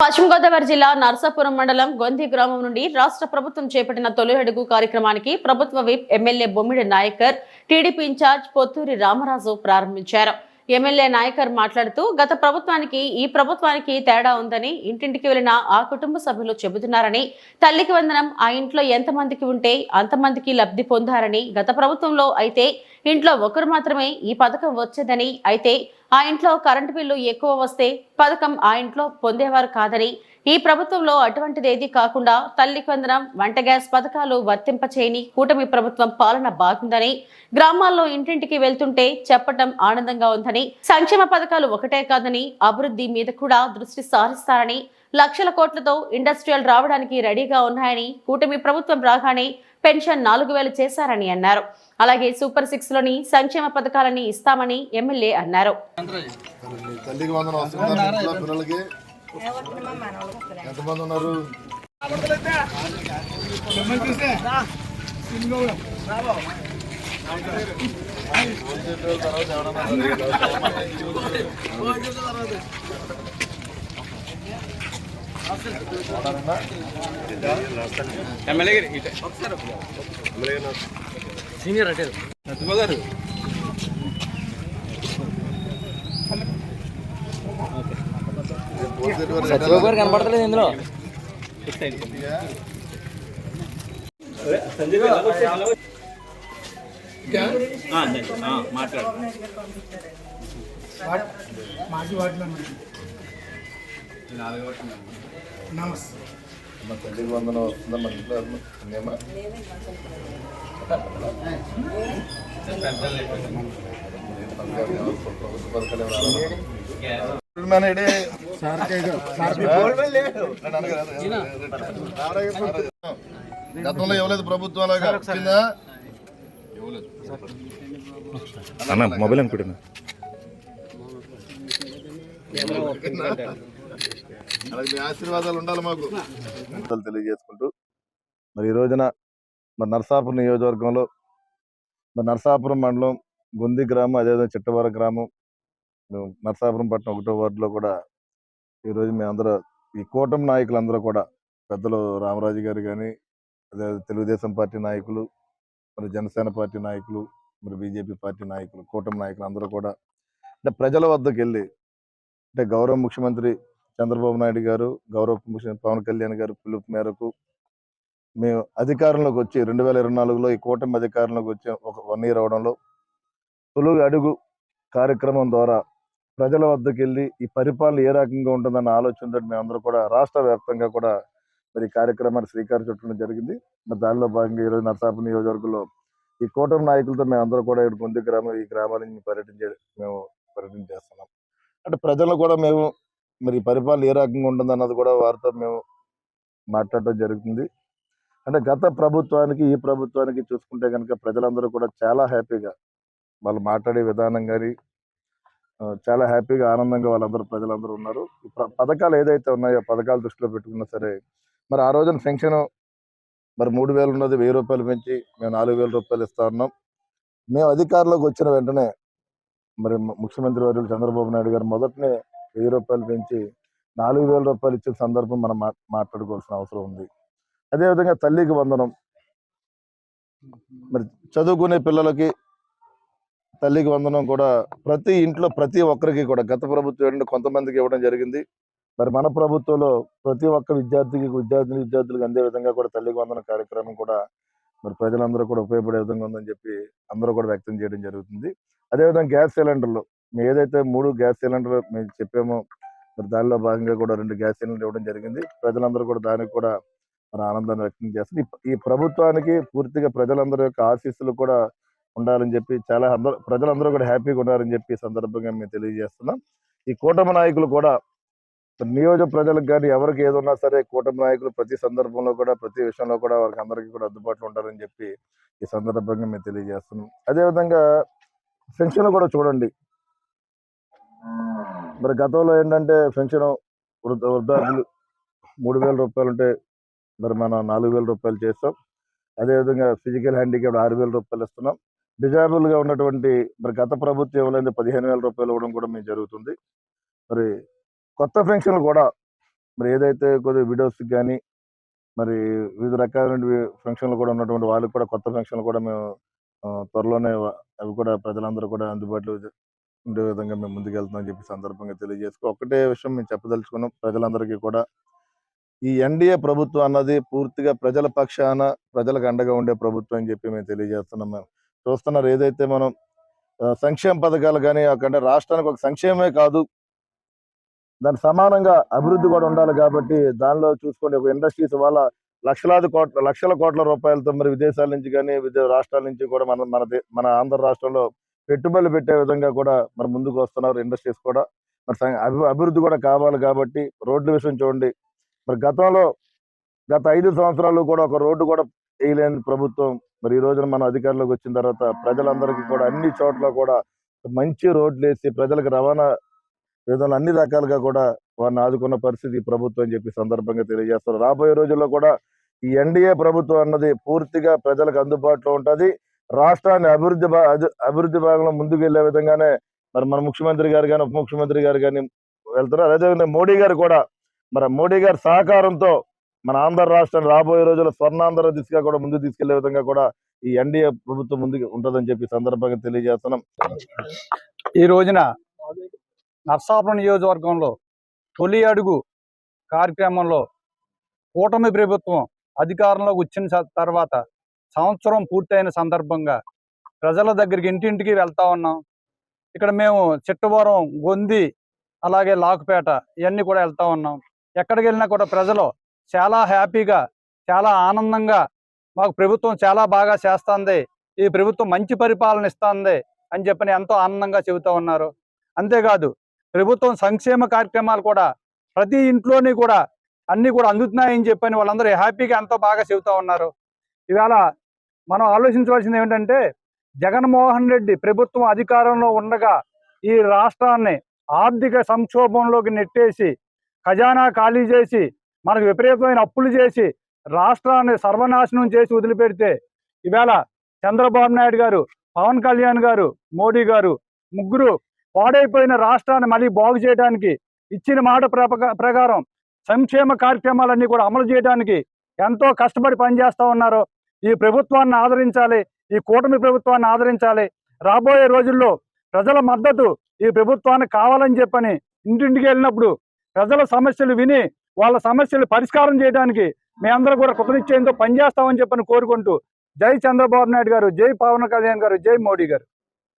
పశ్చిమ గోదావరి జిల్లా నర్సాపురం మండలం గొంది గ్రామం నుండి రాష్ట్ర ప్రభుత్వం చేపట్టిన తొలి అడుగు కార్యక్రమానికి ప్రభుత్వ whip MLA Bommidi Nayakar TDP incharge Potturi Ramaraju ప్రారంభించారు. ఎమ్మెల్యే నాయకర్ మాట్లాడుతూ గత ప్రభుత్వానికి ఈ ప్రభుత్వానికి తేడా ఉందని ఇంటింటికి వెళ్ళిన ఆ కుటుంబ సభ్యులు చెబుతున్నారని తల్లికి వందనం ఆ ఇంట్లో ఎంతమందికి ఉంటే అంతమందికి లబ్ధి పొందారని గత ప్రభుత్వంలో అయితే ఇంట్లో ఒకరు మాత్రమే ఈ పథకం వచ్చేదని అయితే ఆ ఇంట్లో కరెంటు బిల్లు ఎక్కువ వస్తే పథకం ఆ ఇంట్లో పొందేవారు కాదని ఈ ప్రభుత్వంలో అటువంటిది ఏదీ కాకుండా తల్లి కొందరం వంట గ్యాస్ పథకాలు వర్తింపచేయని కూటమి ప్రభుత్వం పాలన బాగుందని గ్రామాల్లో ఇంటింటికి వెళ్తుంటే చెప్పటం ఆనందంగా ఉందని సంక్షేమ పథకాలు ఒకటే కాదని అభివృద్ధి మీద కూడా దృష్టి సారిస్తారని లక్షల కోట్లతో ఇండస్ట్రియల్ రావడానికి రెడీగా ఉన్నాయని కూటమి ప్రభుత్వం రాగానే పెన్షన్ నాలుగు వేలు చేశారని అన్నారు. అలాగే సూపర్ సిక్స్లోని సంక్షేమ పథకాలని ఇస్తామని ఎమ్మెల్యే అన్నారు. మీ తల్లికి వందనం వస్తుందా మీ ఇంట్లో పిల్లలకి ఎంతమంది ఉన్నారు భోంచేసిన తర్వాత ఎవరన్నా ఎవరన్నా? సీనియర్ అంటే సత్యబాబు గారు కనపడతలేదు ఇందులో మాట్లాడు మాజీ నమస్తే మా తల్లికి వందనం వస్తుందా మన ఇంట్లో ఉందేమా? పథకాలు గతంలో ఇవ్వలేదు ప్రభుత్వం అలాగా. వచ్చిందా అన్న మొబైల్ అనుకుంటున్నా. ఆశీర్వాదాలు ఉండాలి మాకు. తెలియజేసుకుంటూ మరి ఈ రోజున మరి నరసాపురం నియోజకవర్గంలో మరి నరసాపురం మండలం గొంది గ్రామం అదేవిధంగా చిట్టవరం గ్రామం నరసాపురం పట్టణం ఒకటో వార్డులో కూడా ఈరోజు మేమందరూ ఈ కూటమి నాయకులందరూ కూడా పెద్దలు రామరాజు గారు కానీ అదే తెలుగుదేశం పార్టీ నాయకులు మరి జనసేన పార్టీ నాయకులు మరి బీజేపీ పార్టీ నాయకులు కూటమి నాయకులు అందరూ కూడా అంటే ప్రజల వద్దకు వెళ్ళి అంటే గౌరవ ముఖ్యమంత్రి చంద్రబాబు నాయుడు గారు గౌరవ ముఖ్యమంత్రి పవన్ కళ్యాణ్ గారు పిలుపు మేరకు మేము అధికారంలోకి వచ్చి రెండు వేల ఇరవై నాలుగులో ఈ కూటమి అధికారంలోకి వచ్చి ఒక వన్ ఇయర్ అవడంలో తొలుగు అడుగు కార్యక్రమం ద్వారా ప్రజల వద్దకు వెళ్ళి ఈ పరిపాలన ఏ రకంగా ఉంటుందన్న ఆలోచనతో మేమందరూ కూడా రాష్ట్ర వ్యాప్తంగా కూడా మరి కార్యక్రమాన్ని శ్రీకారం చుట్టడం జరిగింది. మరి దానిలో భాగంగా ఈరోజు నర్సాపు నియోజకవర్గంలో ఈ కూటమి నాయకులతో మేమందరూ కూడా ఇక్కడ పొంది గ్రామం ఈ గ్రామాన్ని పర్యటించే మేము పర్యటన చేస్తున్నాం. అంటే ప్రజలు కూడా మేము మరి పరిపాలన ఏ రకంగా ఉంటుంది అన్నది కూడా వారితో మేము మాట్లాడటం జరుగుతుంది. అంటే గత ప్రభుత్వానికి ఈ ప్రభుత్వానికి చూసుకుంటే కనుక ప్రజలందరూ కూడా చాలా హ్యాపీగా వాళ్ళు మాట్లాడే విధానం కానీ చాలా హ్యాపీగా ఆనందంగా వాళ్ళందరూ ప్రజలందరూ ఉన్నారు. పథకాలు ఏదైతే ఉన్నాయో పథకాలు దృష్టిలో పెట్టుకున్నా సరే మరి ఆ రోజున పెన్షన్ మరి మూడు వేలు ఉన్నది వెయ్యి రూపాయలు పెంచి మేము నాలుగు వేల రూపాయలు ఇస్తా ఉన్నాం మేము అధికారంలోకి వచ్చిన వెంటనే మరి ముఖ్యమంత్రి వర్యులు చంద్రబాబు నాయుడు గారు మొదటనే వెయ్యి రూపాయలు పెంచి నాలుగు వేల రూపాయలు ఇచ్చిన సందర్భం మనం మా- మాట్లాడుకోవాల్సిన అవసరం ఉంది. అదేవిధంగా తల్లికి వందనం. మరి చదువుకునే పిల్లలకి తల్లికి వందనం కూడా ప్రతి ఇంట్లో ప్రతి ఒక్కరికి కూడా గత ప్రభుత్వం కొంతమందికి ఇవ్వడం జరిగింది. మరి మన ప్రభుత్వంలో ప్రతి ఒక్క విద్యార్థికి విద్యార్థిని విద్యార్థులకు అందే విధంగా కూడా తల్లికి వందన కార్యక్రమం కూడా మరి ప్రజలందరూ కూడా ఉపయోగపడే విధంగా ఉందని చెప్పి అందరూ కూడా వ్యక్తం చేయడం జరుగుతుంది. అదేవిధంగా గ్యాస్ సిలిండర్లు. మేము ఏదైతే మూడు గ్యాస్ సిలిండర్ మేము చెప్పామో మరి దానిలో భాగంగా కూడా రెండు గ్యాస్ సిలిండర్ ఇవ్వడం జరిగింది. ప్రజలందరూ కూడా దానికి కూడా మన ఆనందాన్ని వ్యక్తం చేస్తుంది ఈ ప్రభుత్వానికి పూర్తిగా ప్రజలందరి యొక్క ఆశీస్సులు కూడా ఉండాలని చెప్పి చాలా అందరూ ప్రజలందరూ కూడా హ్యాపీగా ఉండాలని చెప్పి ఈ సందర్భంగా మేము తెలియజేస్తున్నాం. ఈ కూటమి నాయకులు కూడా నియోజక ప్రజలకు కానీ ఎవరికి ఏదున్నా సరే కూటమి నాయకులు ప్రతి సందర్భంలో కూడా ప్రతి విషయంలో కూడా వారికి అందరికీ కూడా అందుబాటులో ఉండాలని చెప్పి ఈ సందర్భంగా మేము తెలియజేస్తున్నాం. అదేవిధంగా పెన్షన్ కూడా చూడండి. మరి గతంలో ఏంటంటే పెన్షన్ వృద్ధ వృద్ధాప్యులు మూడు వేల రూపాయలు ఉంటే మరి మనం నాలుగు వేల రూపాయలు చేస్తాం. అదేవిధంగా ఫిజికల్ హ్యాండిక్యాప్ ఆరు వేల రూపాయలు ఇస్తున్నాం. డిజాబుల్గా ఉన్నటువంటి మరి గత ప్రభుత్వం ఇవ్వలేదు పదిహేను వేల రూపాయలు ఇవ్వడం కూడా మేము జరుగుతుంది. మరి కొత్త పెన్షన్లు కూడా మరి ఏదైతే కొద్ది విడోస్కి కానీ మరి వివిధ రకాలైన ఫంక్షన్లు కూడా ఉన్నటువంటి వాళ్ళకి కూడా కొత్త ఫంక్షన్లు కూడా మేము త్వరలోనే అవి కూడా ప్రజలందరూ కూడా అందుబాటులో ఉండే విధంగా మేము ముందుకెళ్తున్నాం చెప్పి సందర్భంగా తెలియజేసుకో ఒకటే విషయం మేము చెప్పదలుచుకున్నాం. ప్రజలందరికీ కూడా ఈ ఎన్డీఏ ప్రభుత్వం అన్నది పూర్తిగా ప్రజల పక్షాన ప్రజలకు అండగా ఉండే ప్రభుత్వం అని చెప్పి మేము తెలియజేస్తున్నాం. మేము చూస్తున్నారు. ఏదైతే మనం సంక్షేమ పథకాలు కానీ అంటే రాష్ట్రానికి ఒక సంక్షేమమే కాదు. దాని సమానంగా అభివృద్ధి కూడా ఉండాలి కాబట్టి దానిలో చూసుకోండి ఒక ఇండస్ట్రీస్ వాళ్ళ లక్షలాది కోట్ల లక్షల కోట్ల రూపాయలతో మరి విదేశాల నుంచి కానీ వివిధ రాష్ట్రాల నుంచి కూడా మన మన మన ఆంధ్ర రాష్ట్రంలో పెట్టుబడులు పెట్టే విధంగా కూడా మరి ముందుకు వస్తున్నారు ఇండస్ట్రీస్ కూడా. మరి అభివృద్ధి కూడా కావాలి కాబట్టి రోడ్ల విషయం చూడండి. మరి గతంలో గత ఐదు సంవత్సరాలు కూడా ఒక రోడ్డు కూడా వేయలేని ప్రభుత్వం మరి ఈ రోజున మన అధికారంలోకి వచ్చిన తర్వాత ప్రజలందరికీ కూడా అన్ని చోట్ల కూడా మంచి రోడ్లు వేసి ప్రజలకు రవాణా విధానం అన్ని రకాలుగా కూడా వారిని ఆదుకున్న పరిస్థితి ప్రభుత్వం అని చెప్పి సందర్భంగా తెలియజేస్తారు రాబోయే రోజుల్లో కూడా ఈ ఎన్డీఏ ప్రభుత్వం అన్నది పూర్తిగా ప్రజలకు అందుబాటులో ఉంటుంది. రాష్ట్రాన్ని అభివృద్ధి భా- అభివృద్ధి భాగంలో ముందుకు వెళ్ళే విధంగానే మరి మన ముఖ్యమంత్రి గారు కానీ ఉప ముఖ్యమంత్రి గారు కానీ వెళ్తున్నారు. అదేవిధంగా మోడీ గారు కూడా మరి మోడీ గారి సహకారంతో మన ఆంధ్ర రాష్ట్రాన్ని రాబోయే రోజుల్లో స్వర్ణాంధ్ర దిశగా కూడా ముందుకు తీసుకెళ్ళే విధంగా కూడా ఈ ఎన్డీఏ ప్రభుత్వం ముందుకు ఉంటుందని చెప్పి సందర్భంగా తెలియజేస్తున్నాం. ఈ రోజున నర్సాపురం నియోజకవర్గంలో తొలి అడుగు కార్యక్రమంలో కూటమి ప్రభుత్వం అధికారంలోకి వచ్చిన తర్వాత సంవత్సరం పూర్తయిన సందర్భంగా ప్రజల దగ్గరికి ఇంటింటికి వెళ్తా ఉన్నాం. ఇక్కడ మేము చిట్టవరం గొంది అలాగే లాకుపేట ఇవన్నీ కూడా వెళ్తా ఉన్నాం. ఎక్కడికి వెళ్ళినా కూడా ప్రజలు చాలా హ్యాపీగా చాలా ఆనందంగా మాకు ప్రభుత్వం చాలా బాగా చేస్తుంది ఈ ప్రభుత్వం మంచి పరిపాలన ఇస్తుంది అని చెప్పని ఎంతో ఆనందంగా చెబుతూ ఉన్నారు. అంతేకాదు ప్రభుత్వం సంక్షేమ కార్యక్రమాలు కూడా ప్రతి ఇంట్లోని కూడా అన్నీ కూడా అందుతున్నాయని చెప్పని వాళ్ళందరూ హ్యాపీగా ఎంతో బాగా చెబుతూ ఉన్నారు. ఇవాళ మనం ఆలోచించవలసింది ఏమిటంటే జగన్మోహన్ రెడ్డి ప్రభుత్వం అధికారంలో ఉండగా ఈ రాష్ట్రాన్ని ఆర్థిక సంక్షోభంలోకి నెట్టేసి ఖజానా ఖాళీ చేసి మనకు విపరీతమైన అప్పులు చేసి రాష్ట్రాన్ని సర్వనాశనం చేసి వదిలిపెడితే ఇవాళ చంద్రబాబు నాయుడు గారు పవన్ కళ్యాణ్ గారు మోడీ గారు ముగ్గురు పాడైపోయిన రాష్ట్రాన్ని మళ్ళీ బాగు చేయడానికి ఇచ్చిన మాట ప్రకారం సంక్షేమ కార్యక్రమాలన్నీ కూడా అమలు చేయడానికి ఎంతో కష్టపడి పనిచేస్తూ ఉన్నారు ఈ ప్రభుత్వాన్ని ఆదరించాలి ఈ కూటమి ప్రభుత్వాన్ని ఆదరించాలి. రాబోయే రోజుల్లో ప్రజల మద్దతు ఈ ప్రభుత్వానికి కావాలని చెప్పని ఇంటింటికి వెళ్ళినప్పుడు ప్రజల సమస్యలు విని వాళ్ళ సమస్యలు పరిష్కారం చేయడానికి మేమందరం కూడా కృతనిశ్చయంతో పనిచేస్తామని చెప్పని కోరుకుంటూ జై చంద్రబాబు నాయుడు గారు జై పవన్ కళ్యాణ్ గారు జై మోడీ గారు.